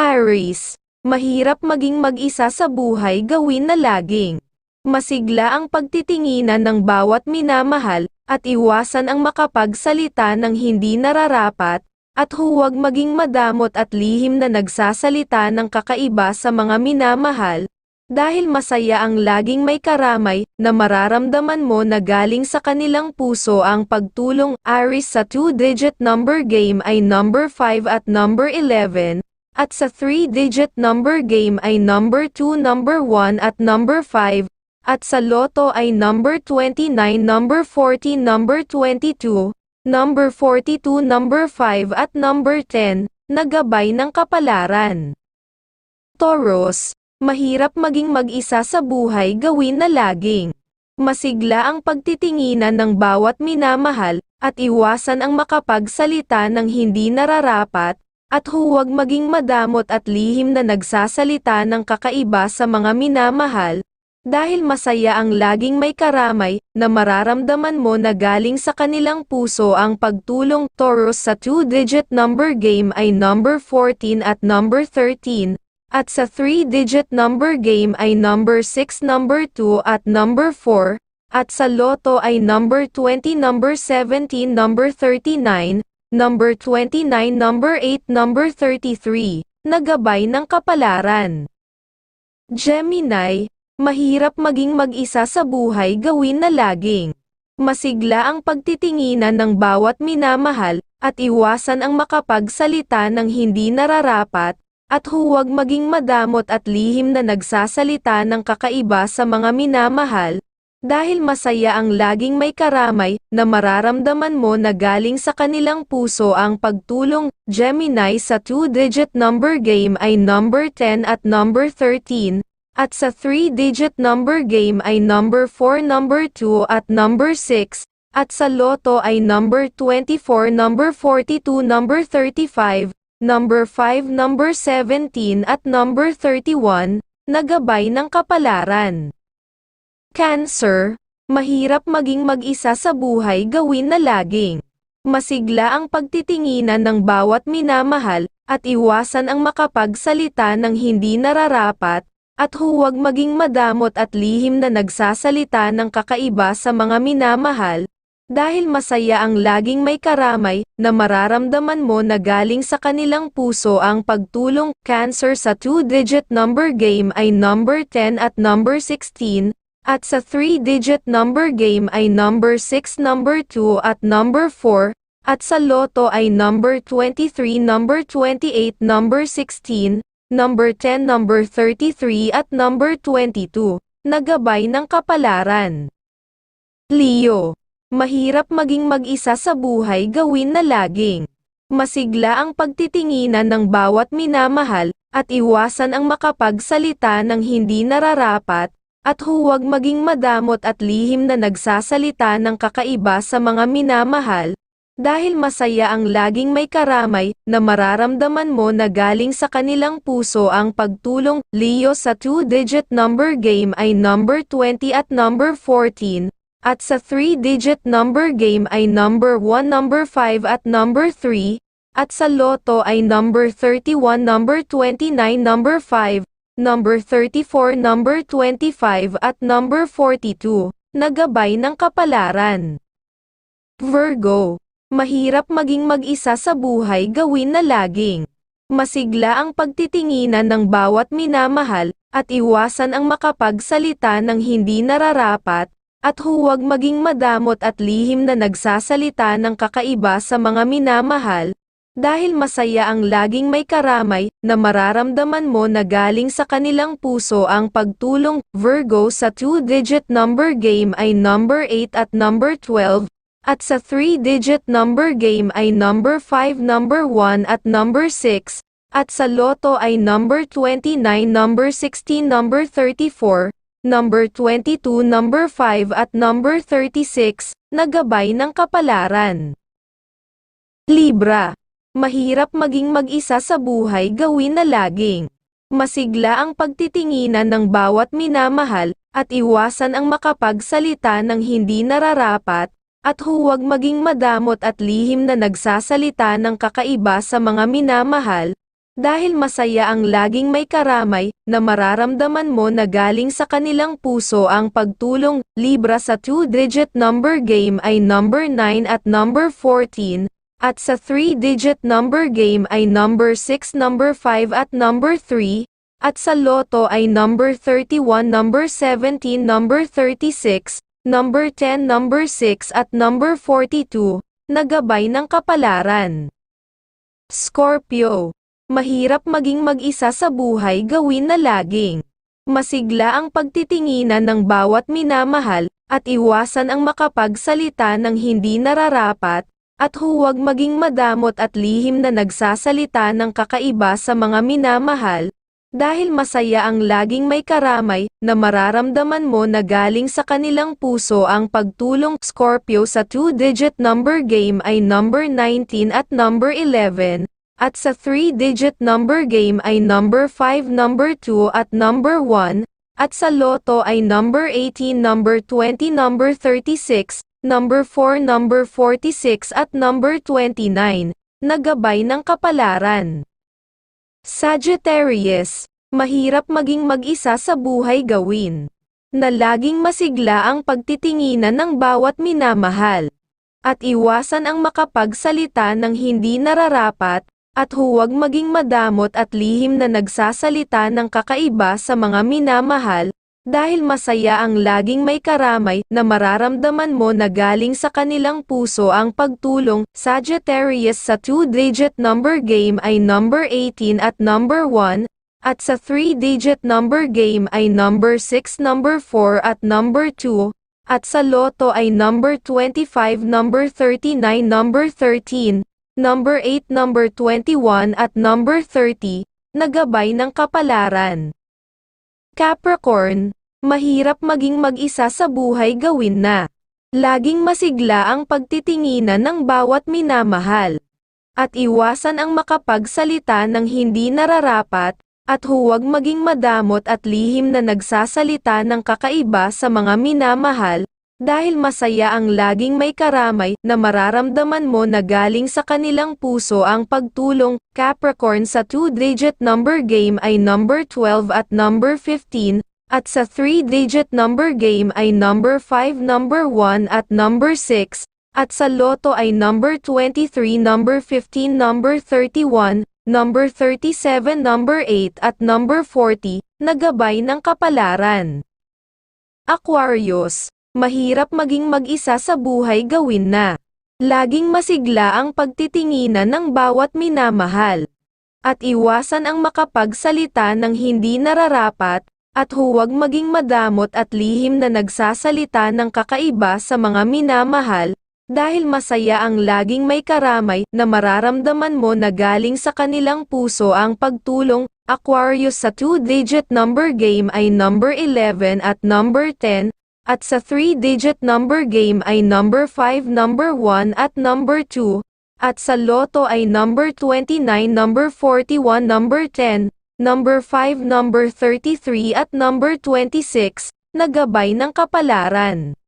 Aries, mahirap maging mag-isa sa buhay gawin na laging. Masigla ang pagtitinginan ng bawat minamahal, at iwasan ang makapagsalita ng hindi nararapat, at huwag maging madamot at lihim na nagsasalita ng kakaiba sa mga minamahal, dahil masaya ang laging may karamay, na mararamdaman mo na galing sa kanilang puso ang pagtulong Aries sa 2-digit number game ay number 5 at number 11, at sa 3-digit number game ay number 2, number 1 at number 5, at sa loto ay number 29, number 40, number 22, number 42, number 5 at number 10, na gabay ng kapalaran. Taurus, mahirap maging mag-isa sa buhay gawin na laging. Masigla ang pagtitinginan ng bawat minamahal, at iwasan ang makapagsalita ng hindi nararapat, at huwag maging madamot at lihim na nagsasalita ng kakaiba sa mga minamahal, dahil masaya ang laging may karamay, na mararamdaman mo na galing sa kanilang puso ang pagtulong. Taurus sa 2-digit number game ay number 14 at number 13, at sa 3-digit number game ay number 6, number 2 at number 4, at sa loto ay number 20, number 17, number 39, number 29, number 8, number 33, nagabay ng kapalaran. Gemini, mahirap maging mag-isa sa buhay gawin na laging. Masigla ang pagtitinginan ng bawat minamahal, at iwasan ang makapagsalita ng hindi nararapat, at huwag maging madamot at lihim na nagsasalita ng kakaiba sa mga minamahal, dahil masaya ang laging may karamay, na mararamdaman mo na galing sa kanilang puso ang pagtulong, Gemini sa 2-digit number game ay number 10 at number 13, at sa 3-digit number game ay number 4, number 2 at number 6, at sa loto ay number 24, number 42, number 35, number 5, number 17 at number 31, nagabay ng kapalaran. Cancer, mahirap maging mag-isa sa buhay gawin na laging. Masigla ang pagtitinginan ng bawat minamahal, at iwasan ang makapagsalita ng hindi nararapat, at huwag maging madamot at lihim na nagsasalita ng kakaiba sa mga minamahal, dahil masaya ang laging may karamay, na mararamdaman mo na galing sa kanilang puso ang pagtulong, Cancer sa 2-digit number game ay number 10 at number 16, at sa 3-digit number game ay number 6, number 2 at number 4, at sa loto ay number 23, number 28, number 16, number 10, number 33 at number 22, nagabay ng kapalaran. Leo, mahirap maging mag-isa sa buhay gawin na laging. Masigla ang pagtitinginan ng bawat minamahal, at iwasan ang makapagsalita ng hindi nararapat, at huwag maging madamot at lihim na nagsasalita ng kakaiba sa mga minamahal, dahil masaya ang laging may karamay, na mararamdaman mo na galing sa kanilang puso ang pagtulong, Leo sa 2-digit number game ay number 20 at number 14, at sa 3-digit number game ay number 1, number 5 at number 3, at sa loto ay number 31, number 29, number 5, number 34, number 25 at number 42, nagabay ng kapalaran. Virgo, mahirap maging mag-isa sa buhay gawin na laging. Masigla ang pagtitinginan ng bawat minamahal, at iwasan ang makapagsalita ng hindi nararapat, at huwag maging madamot at lihim na nagsasalita ng kakaiba sa mga minamahal, dahil masaya ang laging may karamay, na mararamdaman mo na galing sa kanilang puso ang pagtulong, Virgo sa 2-digit number game ay number 8 at number 12, at sa 3-digit number game ay number 5, number 1 at number 6, at sa loto ay number 29, number 16, number 34, number 22, number 5 at number 36, nagabay ng kapalaran. Libra Mahirap maging mag-isa sa buhay gawin na laging. Masigla ang pagtitinginan ng bawat minamahal, at iwasan ang makapagsalita ng hindi nararapat, at huwag maging madamot at lihim na nagsasalita ng kakaiba sa mga minamahal, Dahil masaya ang laging may karamay, na mararamdaman mo na galing sa kanilang puso ang pagtulong, Libra sa 2-digit number game ay number 9 at number 14, at sa 3-digit number game ay number 6, number 5 at number 3, at sa loto ay number 31, number 17, number 36, number 10, number 6 at number 42, nagabay ng kapalaran. Scorpio. Mahirap maging mag-isa sa buhay gawin na laging. Masigla ang pagtitinginan ng bawat minamahal, at iwasan ang makapagsalita ng hindi nararapat, at huwag maging madamot at lihim na nagsasalita ng kakaiba sa mga minamahal, dahil masaya ang laging may karamay, na mararamdaman mo na galing sa kanilang puso ang pagtulong. Scorpio sa 2-digit number game ay number 19 at number 11, at sa 3-digit number game ay number 5, number 2 at number 1, at sa loto ay number 18, number 20, number 36, number 4, number 46 at number 29, nagabay ng kapalaran. Sagittarius, mahirap maging mag-isa sa buhay gawin. Na laging masigla ang pagtitinginan ng bawat minamahal. At iwasan ang makapagsalita ng hindi nararapat, at huwag maging madamot at lihim na nagsasalita ng kakaiba sa mga minamahal, dahil masaya ang laging may karamay na mararamdaman mo na galing sa kanilang puso ang pagtulong. Sagittarius sa 2-digit number game ay number 18 at number 1, at sa 3-digit number game ay number 6, number 4 at number 2, at sa loto ay number 25, number 39, number 13, number 8, number 21 at number 30, nagabay ng kapalaran. Capricorn, mahirap maging mag-isa sa buhay gawin na. Laging masigla ang pagtitinginan ng bawat minamahal. At iwasan ang makapagsalita ng hindi nararapat, at huwag maging madamot at lihim na nagsasalita ng kakaiba sa mga minamahal, dahil masaya ang laging may karamay na mararamdaman mo na galing sa kanilang puso ang pagtulong. Capricorn sa 2-digit number game ay number 12 at number 15, at sa 3-digit number game ay number 5, number 1 at number 6, at sa loto ay number 23, number 15, number 31, number 37, number 8 at number 40, nagabay ng kapalaran. Aquarius, mahirap maging mag-isa sa buhay gawin na. Laging masigla ang pagtitinginan ng bawat minamahal. At iwasan ang makapagsalita ng hindi nararapat, at huwag maging madamot at lihim na nagsasalita ng kakaiba sa mga minamahal, dahil masaya ang laging may karamay na mararamdaman mo na galing sa kanilang puso ang pagtulong. Aquarius sa 2-digit number game ay number 11 at number 10, at sa 3-digit number game ay number 5, number 1 at number 2, at sa loto ay number 29, number 41, number 10, number 5, number 33 at number 26, nagabay ng kapalaran.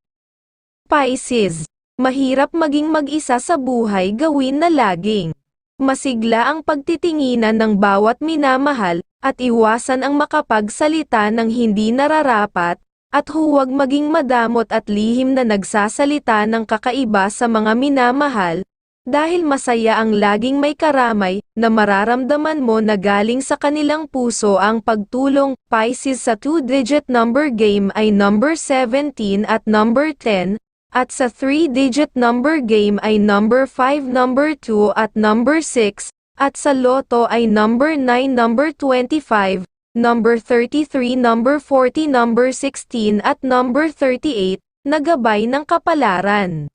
Pisces, mahirap maging mag-isa sa buhay gawin na laging. Masigla ang pagtitinginan ng bawat minamahal, at iwasan ang makapagsalita ng hindi nararapat, at huwag maging madamot at lihim na nagsasalita ng kakaiba sa mga minamahal, dahil masaya ang laging may karamay, na mararamdaman mo na galing sa kanilang puso ang pagtulong. Pisces sa 2-digit number game ay number 17 at number 10, at sa 3-digit number game ay number 5, number 2 at number 6, at sa loto ay number 9, number 25, number 33, number 40, number 16 at number 38, nagabay ng kapalaran.